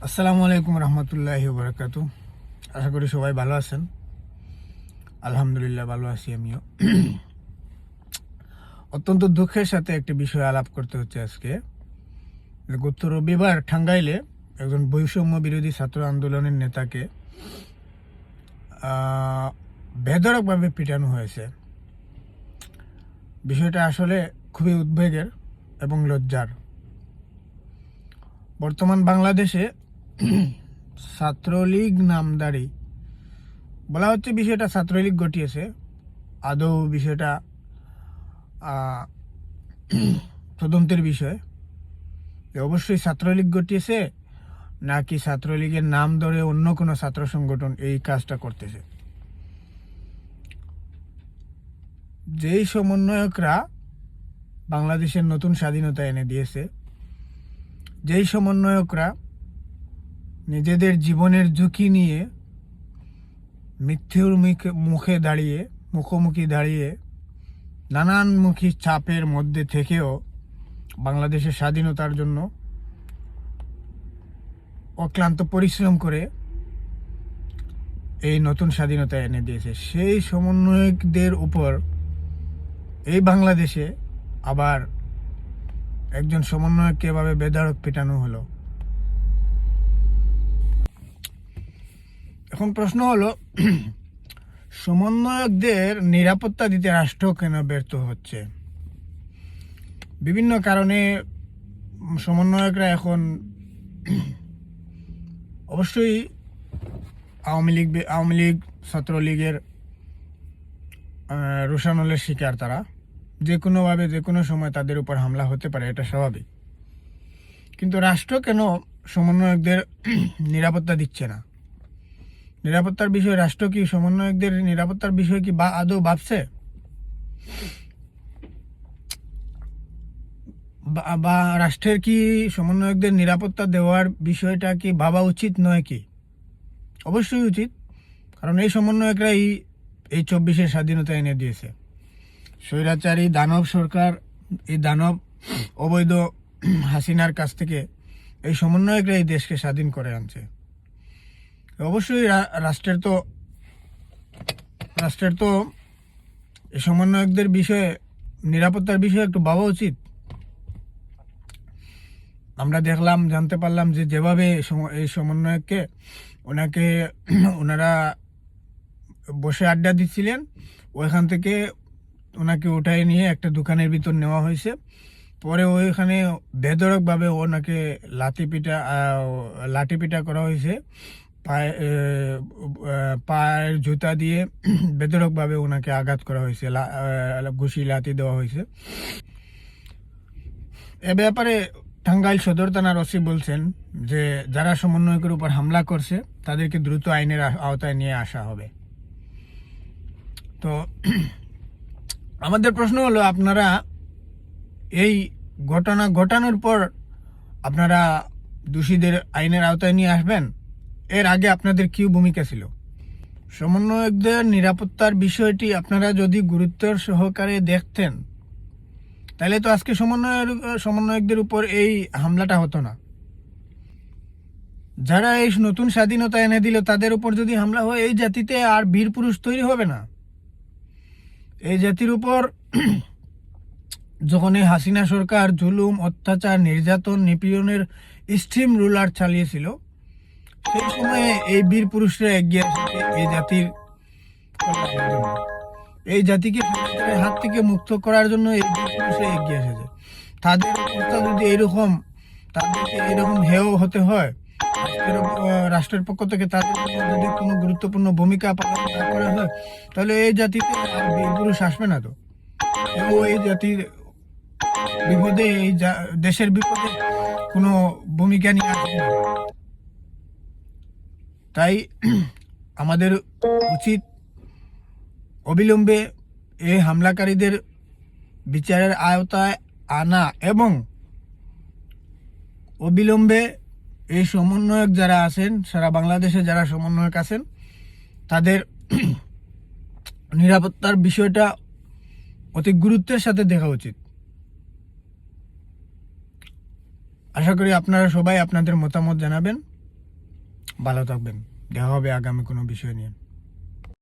আসসালামু আলাইকুম রহমতুল্লাহি বরকাত আশা করি সবাই ভালো আছেন। আলহামদুলিল্লাহ ভালো আছি আমিও। অত্যন্ত দুঃখের সাথে একটি বিষয় আলাপ করতে হচ্ছে আজকে। গত রবিবার ঠাঙ্গাইলে একজন বৈষম্য বিরোধী ছাত্র আন্দোলনের নেতাকে আহ, বেধড়কভাবে পিটানো হয়েছে। বিষয়টা আসলে খুবই উদ্বেগের এবং লজ্জার। বর্তমান বাংলাদেশে ছাত্রলীগ নামদারি। বলা হচ্ছে বিষয়টা ছাত্রলীগ ঘটিয়েছে। আদৌ বিষয়টা তদন্তের বিষয়। অবশ্যই ছাত্রলীগ ঘটিয়েছে, নাকি ছাত্রলীগের নাম ধরে অন্য কোনো ছাত্র সংগঠন এই কাজটা করতেছে? যেই সমন্বয়করা বাংলাদেশের নতুন স্বাধীনতা এনে দিয়েছে, যেই সমন্বয়করা নিজেদের জীবনের ঝুঁকি নিয়ে মৃত্যুর মুখে মুখে দাঁড়িয়ে, মুখোমুখি দাঁড়িয়ে নানানমুখী চাপের মধ্যে থেকেও বাংলাদেশের স্বাধীনতার জন্য অক্লান্ত পরিশ্রম করে এই নতুন স্বাধীনতা এনে দিয়েছে। সেই সমন্বয়কদের উপর এই বাংলাদেশে আবার একজন সমন্বয়ককে এভাবে বেধারক পেটানো হলো। এখন প্রশ্ন হলো সমন্বয়কদের নিরাপত্তা দিতে রাষ্ট্র কেন ব্যর্থ হচ্ছে? বিভিন্ন কারণে সমন্বয়করা এখন অবশ্যই আওয়ামী লীগ আওয়ামী লীগ ছাত্রলীগের আহ, রোষানলের শিকার তারা। যে কোনোভাবে যে কোনো সময় তাদের উপর হামলা হতে পারে এটা স্বাভাবিক। কিন্তু রাষ্ট্র কেন সমন্বয়কদের নিরাপত্তা দিচ্ছে না? নিরাপত্তার বিষয়ে রাষ্ট্র কি সমন্বয়কদের নিরাপত্তার বিষয়ে কি বা আদৌ ভাবছে? বা- রাষ্ট্রের কি সমন্বয়কদের নিরাপত্তা দেওয়ার বিষয়টা কি ভাবা উচিত নয় কি? অবশ্যই উচিত, কারণ এই সমন্বয়করাই এই চব্বিশের স্বাধীনতা এনে দিয়েছে। স্বৈরাচারী দানব সরকার, এই দানব অবৈধ হাসিনার কাছ থেকে এই সমন্বয়করা এই দেশকে স্বাধীন করে আনছে। অবশ্যই রাষ্ট্রের তো রাষ্ট্রের তো সমন্বয়কদের বিষয়ে, নিরাপত্তার বিষয়ে একটু ভাবা উচিত। আমরা দেখলাম, জানতে পারলাম যে যেভাবে এই সমন্বয়ককে ওনাকে, ওনারা বসে আড্ডা দিচ্ছিলেন, ওইখান থেকে ওনাকে উঠায় নিয়ে একটা দোকানের ভিতর নেওয়া হয়েছে। পরে ওইখানে বেদরকভাবে ওনাকে লাঠি পিটা লাঠি পিটা করা হয়েছে। পায়ে পায়ের জুতা দিয়ে বেদরকভাবে ওনাকে আঘাত করা হয়েছে ঘুষি, লাথি দেওয়া হয়েছে। এ ব্যাপারে টাঙ্গাইল সদর থানার ওসি বলছেন যে, যারা সমন্বয়কের উপর হামলা করছে, তাদেরকে দ্রুত আইনের আওতায় নিয়ে আসা হবে। তো, আমাদের প্রশ্ন হলো, আপনারা এই ঘটনা ঘটানোর পর আপনারা দোষীদের আইনের আওতায় নিয়ে আসবেন? এর আগে আপনাদের কি ভূমিকা ছিল? সমন্বয়কদের নিরাপত্তার বিষয়টি আপনারা যদি গুরুত্বের সহকারে দেখতেন, তাহলে তো আজকে সমন্বয়ের, সমন্বয়কদের উপর এই হামলাটা হতো না। যারা এই নতুন স্বাধীনতা এনে দিল, তাদের উপর যদি হামলা হয়, এই জাতিতে আর বীর পুরুষ তৈরি হবে না। এই জাতির উপর যখন এই হাসিনা সরকার জুলুম, অত্যাচার, নির্যাতন, নিপীড়নের স্ট্রিম রুলার চালিয়েছিল সেই সময়ে এই বীর পুরুষরা এগিয়ে এসেছে এই জাতির এই জাতিকে হাত থেকে মুক্ত করার জন্য এই বীর পুরুষরা এগিয়ে এসেছে। তাদের অবস্থা যদি এরকম তাদেরকে এরকম হেয় হতে হয়, রাষ্ট্রের পক্ষ থেকে তাদের যদি কোনো গুরুত্বপূর্ণ ভূমিকা পালন করা হয়, তাহলে এই জাতিতে বীর পুরুষ আসবে না তো। এবং এই জাতির বিপদে, এই দেশের বিপদে কোনো ভূমিকা নিয়ে আসবে না। তাই আমাদের উচিত অবিলম্বে এই হামলাকারীদের বিচারের আওতায় আনা এবং অবিলম্বে এই সমন্বয়ক যারা আছেন, সারা বাংলাদেশে যারা সমন্বয়ক আছেন, তাদের নিরাপত্তার বিষয়টা অতি গুরুত্বের সাথে দেখা উচিত। আশা করি আপনারা সবাই আপনাদের মতামত জানাবেন। ভালো থাকবেন। দেখা হবে আগামী কোনো বিষয় নিয়ে।